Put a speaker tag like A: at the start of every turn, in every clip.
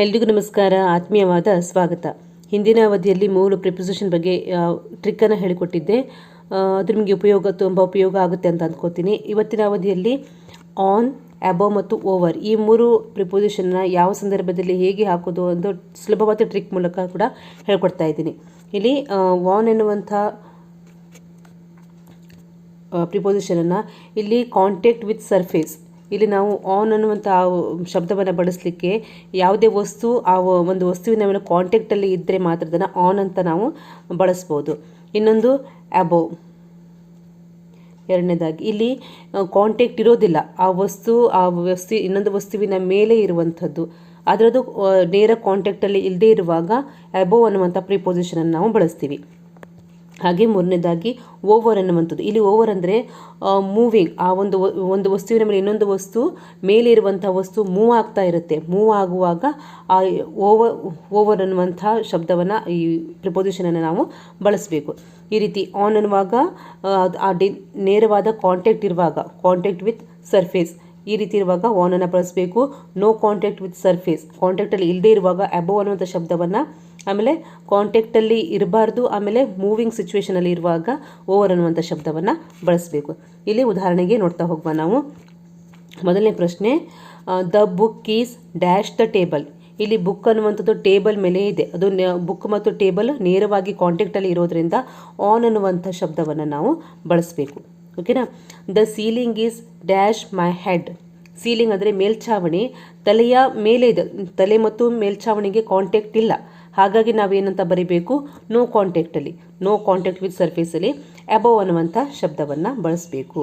A: ಎಲ್ರಿಗೂ ನಮಸ್ಕಾರ, ಆತ್ಮೀಯವಾದ ಸ್ವಾಗತ. ಹಿಂದಿನ ಅವಧಿಯಲ್ಲಿ ಮೂರು ಪ್ರಿಪೊಸಿಷನ್ ಬಗ್ಗೆ ಟ್ರಿಕ್ಕನ್ನು ಹೇಳಿಕೊಟ್ಟಿದ್ದೆ. ಅದು ನಿಮಗೆ ಉಪಯೋಗ, ತುಂಬ ಉಪಯೋಗ ಆಗುತ್ತೆ ಅಂತ ಅಂದ್ಕೋತೀನಿ ಇವತ್ತಿನ ಅವಧಿಯಲ್ಲಿ ಆನ್ ಅಬೋ ಮತ್ತು ಓವರ್ ಈ ಮೂರು ಪ್ರಿಪೊಸಿಷನ್ನ ಯಾವ ಸಂದರ್ಭದಲ್ಲಿ ಹೇಗೆ ಹಾಕೋದು ಒಂದು ಸುಲಭವಾದ ಟ್ರಿಕ್ ಮೂಲಕ ಕೂಡ ಹೇಳ್ಕೊಡ್ತಾ ಇದ್ದೀನಿ. ಇಲ್ಲಿ ವಾನ್ ಎನ್ನುವಂಥ ಪ್ರಿಪೊಸಿಷನನ್ನು ಇಲ್ಲಿ ಕಾಂಟ್ಯಾಕ್ಟ್ ವಿತ್ ಸರ್ಫೇಸ್ ಇಲ್ಲಿ ನಾವು ಆನ್ ಅನ್ನುವಂಥ ಶಬ್ದವನ್ನು ಬಳಸಲಿಕ್ಕೆ ಯಾವುದೇ ವಸ್ತು, ಆ ಒಂದು ವಸ್ತುವಿನ ಮೇಲೆ ಕಾಂಟ್ಯಾಕ್ಟಲ್ಲಿ ಇದ್ದರೆ ಮಾತ್ರ ಅದನ್ನು ಆನ್ ಅಂತ ನಾವು ಬಳಸ್ಬೋದು. ಇನ್ನೊಂದು ಅಬೋವ್ ಎರಡನೇದಾಗಿ, ಇಲ್ಲಿ ಕಾಂಟ್ಯಾಕ್ಟ್ ಇರೋದಿಲ್ಲ. ಆ ವಸ್ತು ಆ ವಸ್ತು, ಇನ್ನೊಂದು ವಸ್ತುವಿನ ಮೇಲೆ ಇರುವಂಥದ್ದು. ಅದರದ್ದು ನೇರ ಕಾಂಟ್ಯಾಕ್ಟಲ್ಲಿ ಇಲ್ಲದೇ ಇರುವಾಗ ಅಬೋವ್ ಅನ್ನುವಂಥ ಪ್ರಿಪೊಸಿಷನನ್ನು ನಾವು ಬಳಸ್ತೀವಿ. ಹಾಗೆ ಮೂರನೇದಾಗಿ ಓವರ್ ಅನ್ನುವಂಥದ್ದು ಇಲ್ಲಿ ಓವರ್ ಅಂದರೆ ಮೂವಿಂಗ್ ಆ ಒಂದು ಒಂದು ವಸ್ತುವಿನ ಮೇಲೆ ಇನ್ನೊಂದು ವಸ್ತು ಮೇಲೆ ಇರುವಂಥ ವಸ್ತು ಮೂವ್ ಆಗ್ತಾ ಇರುತ್ತೆ. ಮೂವ್ ಆಗುವಾಗ ಆ ಓವರ್ ಓವರ್ ಅನ್ನುವಂಥ ಶಬ್ದವನ್ನು ಈ ಪ್ರಿಪೊಸಿಷನನ್ನು ನಾವು ಬಳಸಬೇಕು. ಈ ರೀತಿ ಆನ್ ಅನ್ನುವಾಗ ಆ, ಡಿ ನೇರವಾದ ಕಾಂಟ್ಯಾಕ್ಟ್ ಇರುವಾಗ ಕಾಂಟ್ಯಾಕ್ಟ್ ವಿತ್ ಸರ್ಫೇಸ್ ಈ ರೀತಿ ಇರುವಾಗ ಆನನ್ನು ಬಳಸಬೇಕು. ನೋ ಕಾಂಟ್ಯಾಕ್ಟ್ ವಿತ್ ಸರ್ಫೇಸ್ ಕಾಂಟ್ಯಾಕ್ಟಲ್ಲಿ ಇಲ್ಲದೇ ಇರುವಾಗ ಅಬೋವ್ ಅನ್ನುವಂಥ ಶಬ್ದವನ್ನು ಆಮೇಲೆ ಕಾಂಟ್ಯಾಕ್ಟಲ್ಲಿ ಇರಬಾರ್ದು, ಆಮೇಲೆ ಮೂವಿಂಗ್ ಸಿಚುವೇಷನಲ್ಲಿ ಇರುವಾಗ ಓವರ್ ಅನ್ನುವಂಥ ಶಬ್ದವನ್ನು ಬಳಸಬೇಕು. ಇಲ್ಲಿ ಉದಾಹರಣೆಗೆ ನೋಡ್ತಾ ಹೋಗುವ ನಾವು. ಮೊದಲನೇ ಪ್ರಶ್ನೆ the book is dash the table ಇಲ್ಲಿ ಬುಕ್ ಅನ್ನುವಂಥದ್ದು ಟೇಬಲ್ ಮೇಲೆ ಇದೆ. ಅದು ಬುಕ್ ಮತ್ತು ಟೇಬಲ್ ನೇರವಾಗಿ ಕಾಂಟ್ಯಾಕ್ಟಲ್ಲಿ ಇರೋದ್ರಿಂದ ಆನ್ ಅನ್ನುವಂಥ ಶಬ್ದವನ್ನು ನಾವು ಬಳಸಬೇಕು. ಓಕೆನಾ the ceiling is dash my head ceiling ಅಂದರೆ ಮೇಲ್ಛಾವಣಿ, ತಲೆಯ ಮೇಲೆ ಇದೆ. ತಲೆ ಮತ್ತು ಮೇಲ್ಛಾವಣಿಗೆ ಕಾಂಟ್ಯಾಕ್ಟ್ ಇಲ್ಲ. ಹಾಗಾಗಿ ನಾವೇನಂತ ಬರಿಬೇಕು? ನೋ ಕಾಂಟ್ಯಾಕ್ಟಲ್ಲಿ ನೋ ಕಾಂಟ್ಯಾಕ್ಟ್ ವಿತ್ ಸರ್ಫೇಸಲ್ಲಿ ಅಬೋವ್ ಅನ್ನುವಂಥ ಶಬ್ದವನ್ನು ಬಳಸಬೇಕು.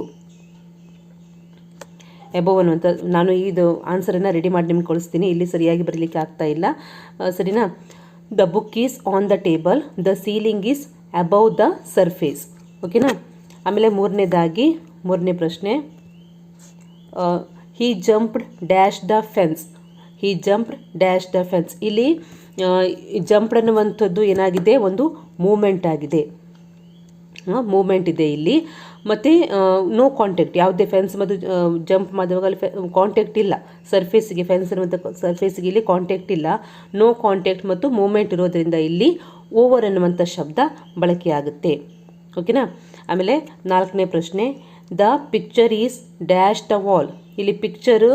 A: ಎಬೋವ್ ಅನ್ನುವಂಥ, ನಾನು ಇದು ಆನ್ಸರನ್ನು ರೆಡಿ ಮಾಡಿ ನಿಮ್ಗೆ ಕಳಿಸ್ತೀನಿ. ಇಲ್ಲಿ ಸರಿಯಾಗಿ ಬರಲಿಕ್ಕೆ ಆಗ್ತಾ ಇಲ್ಲ. ಸರಿನಾ? The book is on the table the ceiling is above the surface ಓಕೆನಾ ಆಮೇಲೆ ಮೂರನೇದಾಗಿ, ಮೂರನೇ ಪ್ರಶ್ನೆ. He jumped dash the fence he jumped dash the fence ಇಲ್ಲಿ ಜಂಪ್ಡ್ ಅನ್ನುವಂಥದ್ದು ಏನಾಗಿದೆ? ಒಂದು ಮೂಮೆಂಟ್ ಆಗಿದೆ. ಮೂಮೆಂಟ್ ಇದೆ ಇಲ್ಲಿ. ಮತ್ತು ನೋ ಕಾಂಟ್ಯಾಕ್ಟ್ ಯಾವುದೇ ಫೆನ್ಸ್ ಮತ್ತು ಜಂಪ್ ಮಾಡುವಾಗ ಅಲ್ಲಿ ಕಾಂಟ್ಯಾಕ್ಟ್ ಇಲ್ಲ. ಸರ್ಫೇಸಿಗೆ ಫೆನ್ಸ್ ಅನ್ನುವಂಥ ಸರ್ಫೇಸಿಗೆ ಇಲ್ಲಿ ಕಾಂಟ್ಯಾಕ್ಟ್ ಇಲ್ಲ. ನೋ ಕಾಂಟ್ಯಾಕ್ಟ್ ಮತ್ತು ಮೂಮೆಂಟ್ ಇರೋದರಿಂದ ಇಲ್ಲಿ ಓವರ್ ಅನ್ನುವಂಥ ಶಬ್ದ ಬಳಕೆಯಾಗುತ್ತೆ. ಓಕೆನಾ ಆಮೇಲೆ ನಾಲ್ಕನೇ ಪ್ರಶ್ನೆ the picture is dash the wall ಇಲ್ಲಿ ಪಿಕ್ಚರು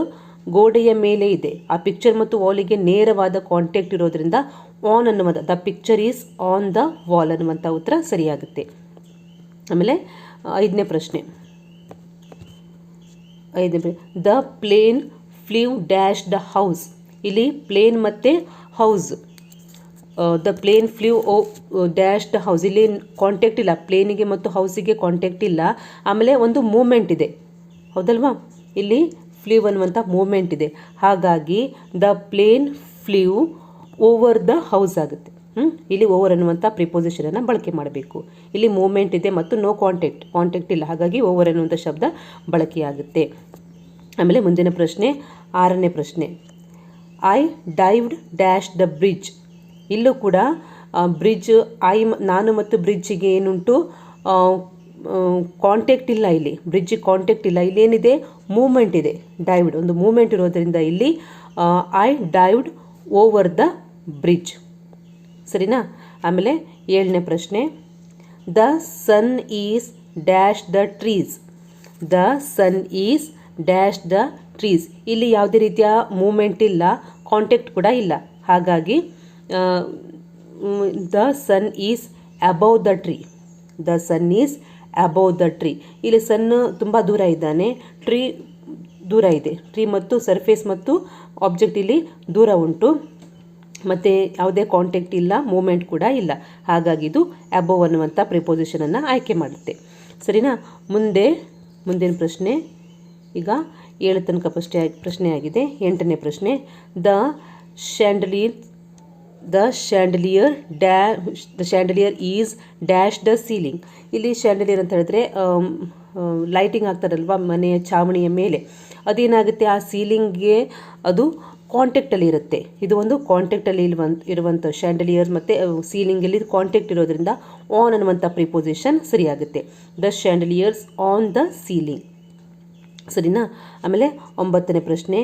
A: ಗೋಡೆಯ ಮೇಲೆ ಇದೆ. ಆ ಪಿಕ್ಚರ್ ಮತ್ತು ವಾಲಿಗೆ ನೇರವಾದ ಕಾಂಟ್ಯಾಕ್ಟ್ ಇರೋದ್ರಿಂದ ಆನ್ ಅನ್ನುವಂಥ the picture is on the wall ಅನ್ನುವಂಥ ಉತ್ತರ ಸರಿಯಾಗುತ್ತೆ. ಆಮೇಲೆ ಐದನೇ ಪ್ರಶ್ನೆ. ಐದನೇ the plane flew dash the house ಇಲ್ಲಿ ಪ್ಲೇನ್ ಮತ್ತು ಹೌಸ್ ದ ಪ್ಲೇನ್ ಫ್ಲೂ ಓ ಡ್ಯಾಶ್ ದ ಹೌಸ್ ಇಲ್ಲಿ ಕಾಂಟ್ಯಾಕ್ಟ್ ಇಲ್ಲ. ಪ್ಲೇನಿಗೆ ಮತ್ತು ಹೌಸಿಗೆ ಕಾಂಟ್ಯಾಕ್ಟ್ ಇಲ್ಲ. ಆಮೇಲೆ ಒಂದು ಮೂಮೆಂಟ್ ಇದೆ. ಹೌದಲ್ವಾ? ಇಲ್ಲಿ ಫ್ಲೀವ್ ಅನ್ನುವಂಥ ಮೂಮೆಂಟ್ ಇದೆ. ಹಾಗಾಗಿ the plane flew over the house ಆಗುತ್ತೆ. ಹ್ಞೂ ಇಲ್ಲಿ ಓವರ್ ಅನ್ನುವಂಥ ಪ್ರಿಪೋಸಿಷನನ್ನು ಬಳಕೆ ಮಾಡಬೇಕು. ಇಲ್ಲಿ ಮೂಮೆಂಟ್ ಇದೆ ಮತ್ತು ನೋ ಕಾಂಟ್ಯಾಕ್ಟ್ ಕಾಂಟ್ಯಾಕ್ಟ್ ಇಲ್ಲ. ಹಾಗಾಗಿ ಓವರ್ ಅನ್ನುವಂಥ ಶಬ್ದ ಬಳಕೆಯಾಗುತ್ತೆ. ಆಮೇಲೆ ಮುಂದಿನ ಪ್ರಶ್ನೆ, ಆರನೇ ಪ್ರಶ್ನೆ. I dived dash the bridge ಇಲ್ಲೂ ಕೂಡ ಬ್ರಿಡ್ಜ್ ಐ ನಾನು ಮತ್ತು ಬ್ರಿಡ್ಜಿಗೆ ಏನುಂಟು ಕಾಂಟ್ಯಾಕ್ಟ್ ಇಲ್ಲ ಇಲ್ಲಿ ಬ್ರಿಡ್ಜಿಗೆ ಕಾಂಟ್ಯಾಕ್ಟ್ ಇಲ್ಲ. ಇಲ್ಲೇನಿದೆ? ಮೂಮೆಂಟ್ ಇದೆ. ಡೈವ್ಡ್ ಒಂದು ಮೂಮೆಂಟ್ ಇರೋದರಿಂದ ಇಲ್ಲಿ I dived over the bridge ಸರಿನಾ? ಆಮೇಲೆ ಏಳನೇ ಪ್ರಶ್ನೆ. The sun is dash the trees the sun is dash the trees ಇಲ್ಲಿ ಯಾವುದೇ ರೀತಿಯ ಮೂಮೆಂಟ್ ಇಲ್ಲ ಕಾಂಟ್ಯಾಕ್ಟ್ ಕೂಡ ಇಲ್ಲ. ಹಾಗಾಗಿ the sun is above the tree the sun is above the tree ಇಲ್ಲಿ ಸನ್ ತುಂಬ ದೂರ ಇದ್ದಾನೆ. ಟ್ರೀ ದೂರ ಇದೆ. ಟ್ರೀ ಮತ್ತು ಸರ್ಫೇಸ್ ಮತ್ತು ಆಬ್ಜೆಕ್ಟ್ ಇಲ್ಲಿ ದೂರ ಉಂಟು. ಮತ್ತು ಯಾವುದೇ ಕಾಂಟ್ಯಾಕ್ಟ್ ಇಲ್ಲ ಮೂಮೆಂಟ್ ಕೂಡ ಇಲ್ಲ. ಹಾಗಾಗಿ ಇದು ಅಬೋವ್ ಅನ್ನುವಂಥ ಪ್ರಿಪೋಸಿಷನನ್ನು ಆಯ್ಕೆ ಮಾಡುತ್ತೆ. ಸರಿನಾ? ಮುಂದೆ, ಮುಂದಿನ ಪ್ರಶ್ನೆ. ಈಗ ಏಳು ತನಕ ಪ್ರಶ್ನೆ ಪ್ರಶ್ನೆ ಆಗಿದೆ ಎಂಟನೇ ಪ್ರಶ್ನೆ. The chandelier the chandelier ಡ್ಯಾ the chandelier is dash the ceiling ಇಲ್ಲಿ ಶ್ಯಾಂಡಲಿಯರ್ ಅಂತ ಹೇಳಿದ್ರೆ ಲೈಟಿಂಗ್ ಆಗ್ತಾರಲ್ವ ಮನೆಯ ಛಾವಣಿಯ ಮೇಲೆ. ಅದೇನಾಗುತ್ತೆ? ಆ ಸೀಲಿಂಗ್ಗೆ ಅದು ಕಾಂಟ್ಯಾಕ್ಟಲ್ಲಿ ಇರುತ್ತೆ. ಇದು ಒಂದು ಕಾಂಟ್ಯಾಕ್ಟಲ್ಲಿ ಇರುವಂಥ ಇರುವಂಥ ಶ್ಯಾಂಡಲಿಯರ್ ಮತ್ತು ಸೀಲಿಂಗಲ್ಲಿ ಕಾಂಟ್ಯಾಕ್ಟ್ ಇರೋದ್ರಿಂದ ಆನ್ ಅನ್ನುವಂಥ preposition ಸರಿಯಾಗುತ್ತೆ. The chandeliers on the ceiling ಸರಿನಾ? ಆಮೇಲೆ ಒಂಬತ್ತನೇ ಪ್ರಶ್ನೆ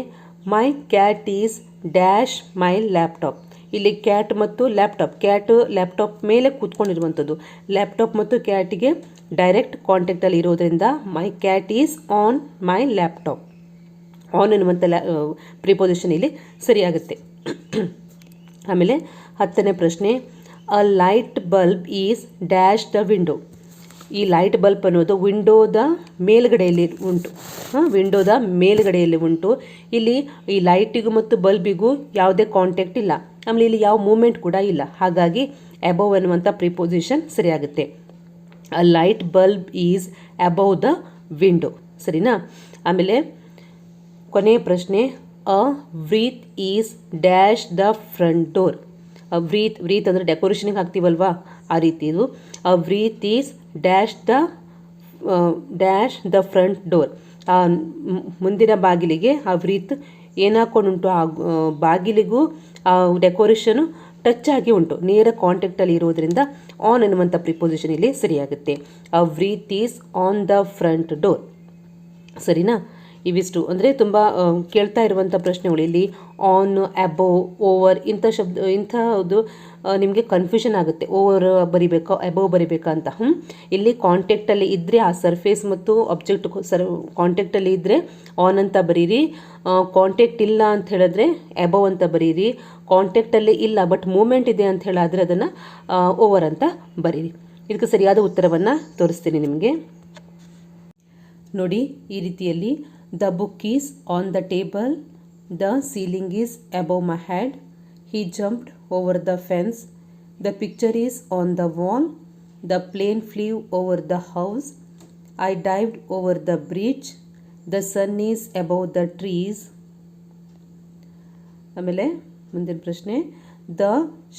A: my cat is dash my laptop ಇಲ್ಲಿ ಕ್ಯಾಟ್ ಮತ್ತು ಲ್ಯಾಪ್ಟಾಪ್ ಕ್ಯಾಟ್ ಲ್ಯಾಪ್ಟಾಪ್ ಮೇಲೆ ಕೂತ್ಕೊಂಡಿರುವಂಥದ್ದು. ಲ್ಯಾಪ್ಟಾಪ್ ಮತ್ತು ಕ್ಯಾಟಿಗೆ ಡೈರೆಕ್ಟ್ ಕಾಂಟ್ಯಾಕ್ಟಲ್ಲಿ ಇರೋದ್ರಿಂದ my cat is on my laptop on ಅನ್ನುವಂಥ ಲ್ಯಾ ಪ್ರಿಪೊಸಿಷನ್ ಇಲ್ಲಿ ಸರಿಯಾಗುತ್ತೆ. ಆಮೇಲೆ ಹತ್ತನೇ ಪ್ರಶ್ನೆ a light bulb is dash the window ಈ ಲೈಟ್ ಬಲ್ಬ್ ಅನ್ನೋದು ವಿಂಡೋದ ಮೇಲುಗಡೆಯಲ್ಲಿ ಉಂಟು. ಹಾಂ ವಿಂಡೋದ ಮೇಲುಗಡೆಯಲ್ಲಿ ಉಂಟು. ಇಲ್ಲಿ ಈ ಲೈಟಿಗೂ ಮತ್ತು ಬಲ್ಬಿಗೂ ಯಾವುದೇ ಕಾಂಟ್ಯಾಕ್ಟ್ ಇಲ್ಲ. ಆಮೇಲೆ ಇಲ್ಲಿ ಯಾವ ಮೂಮೆಂಟ್ ಕೂಡ ಇಲ್ಲ. ಹಾಗಾಗಿ ಅಬೌವ್ ಅನ್ನುವಂಥ preposition ಸರಿಯಾಗುತ್ತೆ. A light bulb is above the window ಸರಿನಾ? ಆಮೇಲೆ ಕೊನೆಯ ಪ್ರಶ್ನೆ a wreath is dash the front door wreath wreath ಅಂದರೆ ಡೆಕೋರೇಷನ್ಗೆ ಹಾಕ್ತೀವಲ್ವಾ? ಆ ರೀತಿ ಇದು. A wreath is dash the dash the front door ಆ ಮುಂದಿನ ಬಾಗಿಲಿಗೆ ಆ ವ್ರೀತ್ ಏನಾಕೊಂಡುಂಟು ಆ ಆ, ಬಾಗಿಲಿಗೂ ಆ ಡೆಕೋರೇಷನು ಟಚ್ ಆಗಿ ಉಂಟು. ನೇರ ಕಾಂಟ್ಯಾಕ್ಟಲ್ಲಿ ಇರೋದರಿಂದ ಆನ್ ಅನ್ನುವಂಥ ಪ್ರಿಪೊಸಿಷನ್ ಇಲ್ಲಿ ಸರಿಯಾಗುತ್ತೆ. A wreath is on the front door ಸರಿನಾ? ಇವಿಷ್ಟು. ಅಂದರೆ ತುಂಬ ಕೇಳ್ತಾ ಇರುವಂಥ ಪ್ರಶ್ನೆಗಳು. ಇಲ್ಲಿ ಆನ್ ಅಬೋ ಓವರ್ ಇಂಥ ಶಬ್ದ ಇಂಥದ್ದು ನಿಮಗೆ ಕನ್ಫ್ಯೂಷನ್ ಆಗುತ್ತೆ. ಓವರ್ ಬರಿಬೇಕಾ ಅಬೋ ಬರಿಬೇಕಾ ಅಂತ. ಹ್ಞೂ ಇಲ್ಲಿ ಕಾಂಟ್ಯಾಕ್ಟಲ್ಲಿ ಇದ್ದರೆ ಆ ಸರ್ಫೇಸ್ ಮತ್ತು ಆಬ್ಜೆಕ್ಟ್ ಸರ್ ಕಾಂಟ್ಯಾಕ್ಟಲ್ಲಿ ಇದ್ದರೆ ಆನ್ ಅಂತ ಬರೀರಿ. ಕಾಂಟ್ಯಾಕ್ಟ್ ಇಲ್ಲ ಅಂತ ಹೇಳಿದ್ರೆ ಅಬೋ ಅಂತ ಬರೀರಿ. ಕಾಂಟ್ಯಾಕ್ಟಲ್ಲಿ ಇಲ್ಲ ಬಟ್ ಮೂಮೆಂಟ್ ಇದೆ ಅಂತ ಹೇಳಾದರೆ ಅದನ್ನು ಓವರ್ ಅಂತ ಬರೀರಿ. ಇದಕ್ಕೆ ಸರಿಯಾದ ಉತ್ತರವನ್ನು ತೋರಿಸ್ತೀನಿ ನಿಮಗೆ. ನೋಡಿ, ಈ ರೀತಿಯಲ್ಲಿ the book is on the table the ceiling is above my head he jumped over the fence the picture is on the wall the plane flew over the house I dived over the bridge the sun is above the trees ಆಮೇಲೆ ಮುಂದಿನ ಪ್ರಶ್ನೆ the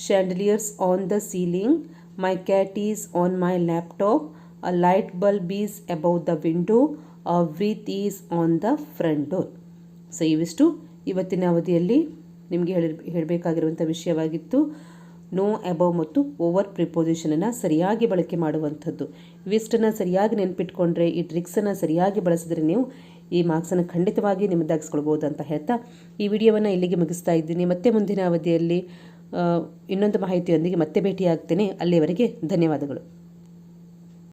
A: chandeliers on the ceiling my cat is on my laptop A light bulb is above the window a wreath is on the front door. So ಇವಿಷ್ಟು ಇವತ್ತಿನ ಅವಧಿಯಲ್ಲಿ ನಿಮಗೆ ಹೇಳಿ, ಹೇಳಬೇಕಾಗಿರುವಂಥ ವಿಷಯವಾಗಿತ್ತು. ನೋ ಅಬೌವ್ ಮತ್ತು ಓವರ್ ಪ್ರಿಪೊಸಿಷನನ್ನು ಸರಿಯಾಗಿ ಬಳಕೆ ಮಾಡುವಂಥದ್ದು. ಇವಿಷ್ಟನ್ನು ಸರಿಯಾಗಿ ನೆನಪಿಟ್ಕೊಂಡ್ರೆ, ಈ ಟ್ರಿಕ್ಸನ್ನು ಸರಿಯಾಗಿ ಬಳಸಿದ್ರೆ ನೀವು ಈ ಮಾರ್ಕ್ಸನ್ನು ಖಂಡಿತವಾಗಿ ನಿಮ್ಮದಾಗಿಸ್ಕೊಳ್ಬೋದು ಅಂತ ಹೇಳ್ತಾ ಈ ವಿಡಿಯೋವನ್ನು ಇಲ್ಲಿಗೆ ಮುಗಿಸ್ತಾ ಇದ್ದೀನಿ. ಮತ್ತೆ ಮುಂದಿನ ಅವಧಿಯಲ್ಲಿ ಇನ್ನೊಂದು ಮಾಹಿತಿಯೊಂದಿಗೆ ಮತ್ತೆ ಭೇಟಿಯಾಗ್ತೇನೆ. ಅಲ್ಲಿಯವರೆಗೆ ಧನ್ಯವಾದಗಳು.